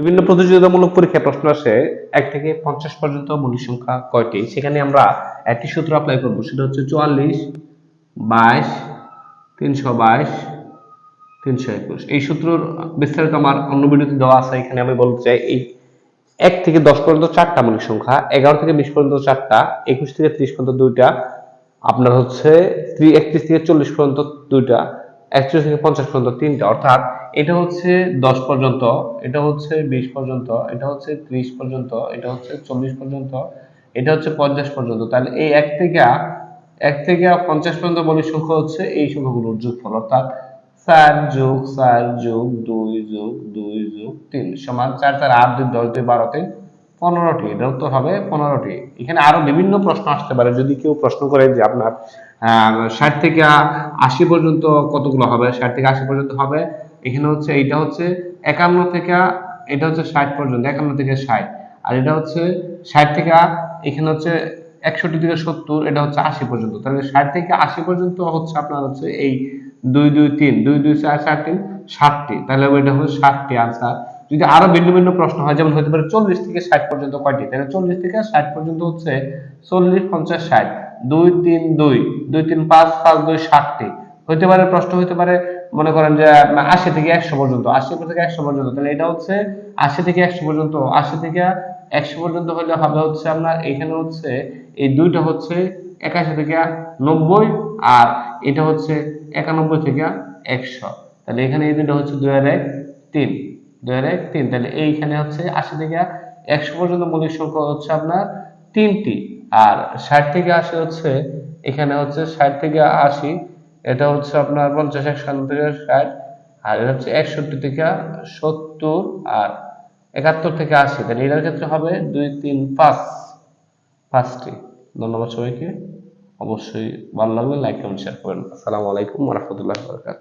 বিভিন্ন প্রতিযোগিতামূলক পরীক্ষায় প্রশ্ন আসে, এক থেকে পঞ্চাশ পর্যন্ত মৌলিক সংখ্যা কয়টি? সেখানে আমরা একটি সূত্র অ্যাপ্লাই করব, সেটা হচ্ছে চুয়াল্লিশ, বাইশ, তিনশো বাইশ, তিনশো একুশ। এই সূত্রর বিস্তারিত আমার অন্য ভিডিওতে দেওয়া আছে, এখানে আমি বলতে চাই, এই এক থেকে দশ পর্যন্ত চারটা মৌলিক সংখ্যা, এগারো থেকে বিশ পর্যন্ত চারটা, একুশ থেকে ত্রিশ পর্যন্ত দুইটা, আপনার হচ্ছে ত্রি- একত্রিশ থেকে চল্লিশ পর্যন্ত দুইটা, একত্রিশ থেকে পঞ্চাশ পর্যন্ত তিনটা, অর্থাৎ এটা হচ্ছে দশ পর্যন্ত, এটা হচ্ছে বিশ পর্যন্ত, এটা হচ্ছে ত্রিশ পর্যন্ত, এটা হচ্ছে চল্লিশ পর্যন্ত, এটা হচ্ছে পঞ্চাশ পর্যন্ত। তাহলে এই এক থেকে এক থেকে পঞ্চাশ পর্যন্ত মৌলিক সংখ্যা হচ্ছে এই সংখ্যাগুলোর যোগফল, অর্থাৎ চার যোগ চার যোগ দুই যোগ দুই যোগ তিন সমান চার চার আট দুই দশ দুই বারোতে পনেরোটি। এটা উত্তর হবে পনেরোটি। এখানে আরও বিভিন্ন প্রশ্ন আসতে পারে, যদি কেউ প্রশ্ন করে যে আপনার ষাট থেকে আশি পর্যন্ত কতগুলো হবে, ষাট থেকে আশি পর্যন্ত হবে এখানে হচ্ছে, এইটা হচ্ছে একান্ন থেকে, এটা হচ্ছে ষাট পর্যন্ত, একান্ন থেকে ষাট। আর এটা হচ্ছে ষাট থেকে, এখানে হচ্ছে একষট্টি থেকে সত্তর, এটা হচ্ছে আশি পর্যন্ত। তাহলে ষাট থেকে আশি পর্যন্ত হচ্ছে আপনার হচ্ছে এই দুই দুই, তিন, দুই দুই, চার চার, তিন, ষাটটি। তাহলে এটা হচ্ছে ষাটটি আনসার যদি আরও ভিন্ন ভিন্ন প্রশ্ন হয়, যেমন হতে পারে চল্লিশ থেকে ষাট পর্যন্ত কয়টি? তাহলে চল্লিশ থেকে ষাট পর্যন্ত হচ্ছে চল্লিশ, পঞ্চাশ, ষাট। দুই, তিন, দুই দুই, তিন, পাঁচ পাঁচ, দুই, ষাটটি। হতে পারে, প্রশ্ন হতে পারে মনে করেন যে আশি থেকে একশো পর্যন্ত, আশি থেকে একশো পর্যন্ত, তাহলে এটা হচ্ছে আশি থেকে একশো পর্যন্ত, আশি থেকে একশো পর্যন্ত হলে হবে হচ্ছে আপনার, এখানে হচ্ছে এই দুইটা হচ্ছে একাশি থেকে নব্বই আর এটা হচ্ছে একানব্বই থেকে একশো। তাহলে এখানে এই দুটো হচ্ছে দুই এক, তিন, দুই এক, তিন। তাহলে এইখানে হচ্ছে আশি থেকে একশো পর্যন্ত মৌলিক সংখ্যা হচ্ছে আপনার তিনটি। আর ষাট থেকে আশি হচ্ছে, এখানে হচ্ছে ষাট থেকে আশি এটা হচ্ছে আপনার পঞ্চাশ, একশো থেকে ষাট, আর এটা হচ্ছে একষট্টি থেকে সত্তর, আর একাত্তর থেকে আশি। তাহলে এটার ক্ষেত্রে হবে দুই, তিন, পাঁচ। পাঁচটি। ধন্যবাদ সবাইকে। অবশ্যই ভালো লাগলে লাইক কমেন্ট শেয়ার করবেন। আসসালামু আলাইকুম রহমতুল্লাহ বরকাত